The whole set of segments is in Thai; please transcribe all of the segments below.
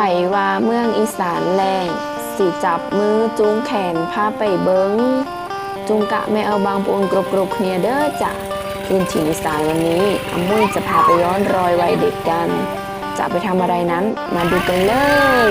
ผว่าเมืองอีสานแรงสิจับมือจูงแขนพาไปเบิงจุงกะไม่เอาบางปวงกรุบกรุบเนียเด้อจ้ะคืนถิ่นอีสานวันนี้อามุ้ยจะพาไปย้อนรอยวัยเด็กกัน จะไปทำอะไรนั้นมาดูกันเลย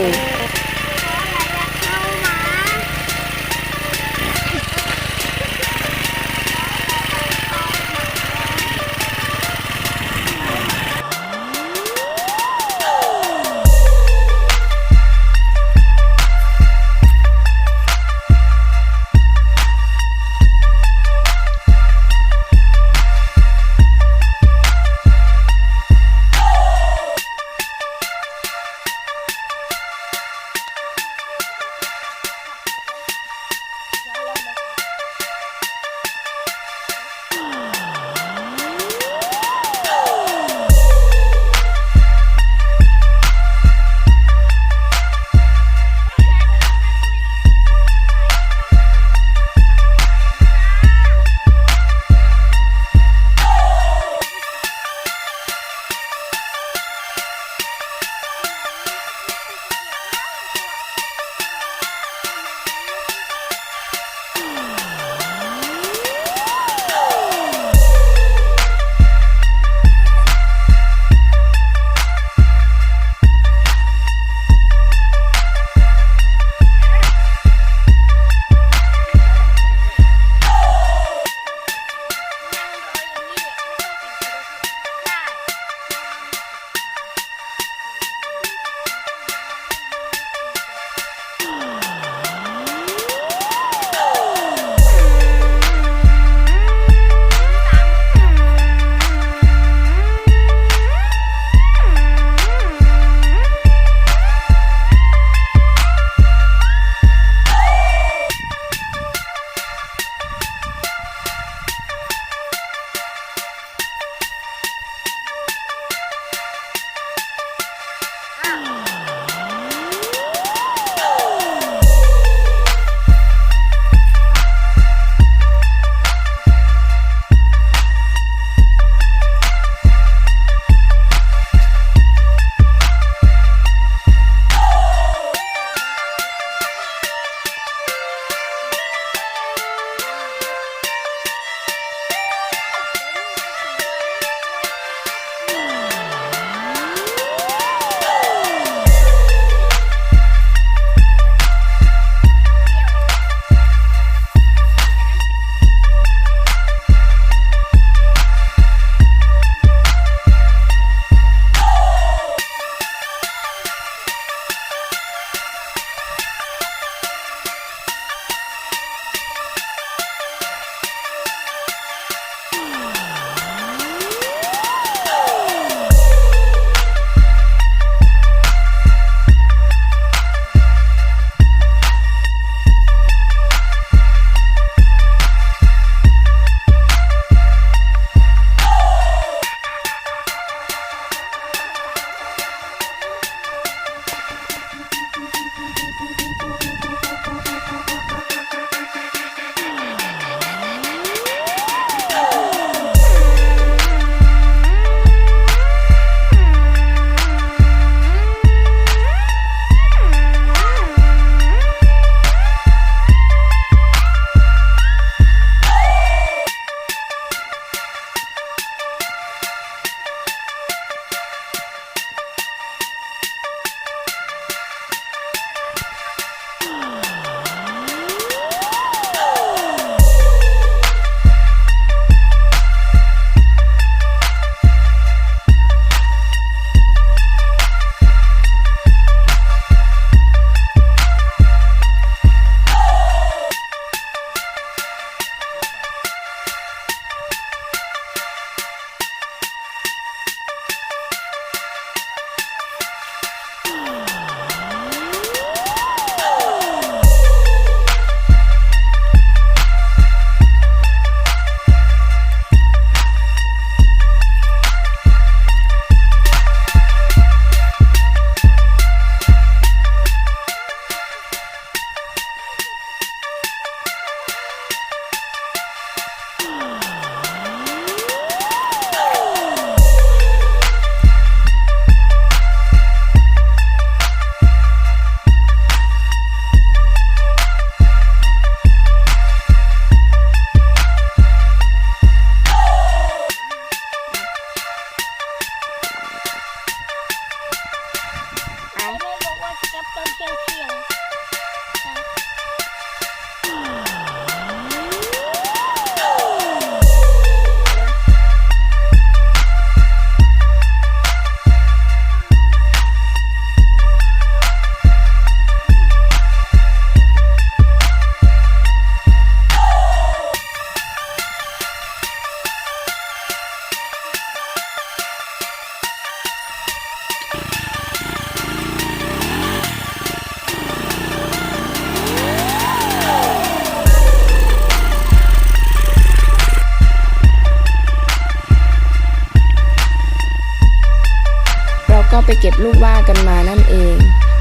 ไปเก็บลูกว่ากันมานั่นเอง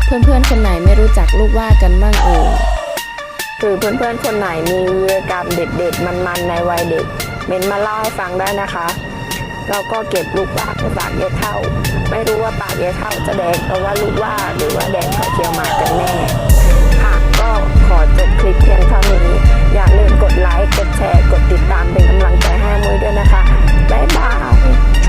เพื่อนๆคนไหนไม่รู้จักลูกว่ากันบ้างเองหรือเพื่อนๆคนไหนมีวีรกรรมเด็ดๆ มันๆ ในวัยเด็กเมนมาเล่าให้ฟังได้นะคะ เราก็เก็บลูกว่าไปากยายเท่า ไม่รู้ว่าปากยายเท่าจะแดงเพราะว่าลูกว่าหรือว่าแดงเขาเคียวมากันแน่หากก็ขอจบคลิปเพียงเท่านี้ อย่าลืมกดไลค์กดแชร์กดติดตามเป็นกำลังใจให้มุ้ยด้วยนะคะบ๊ายบาย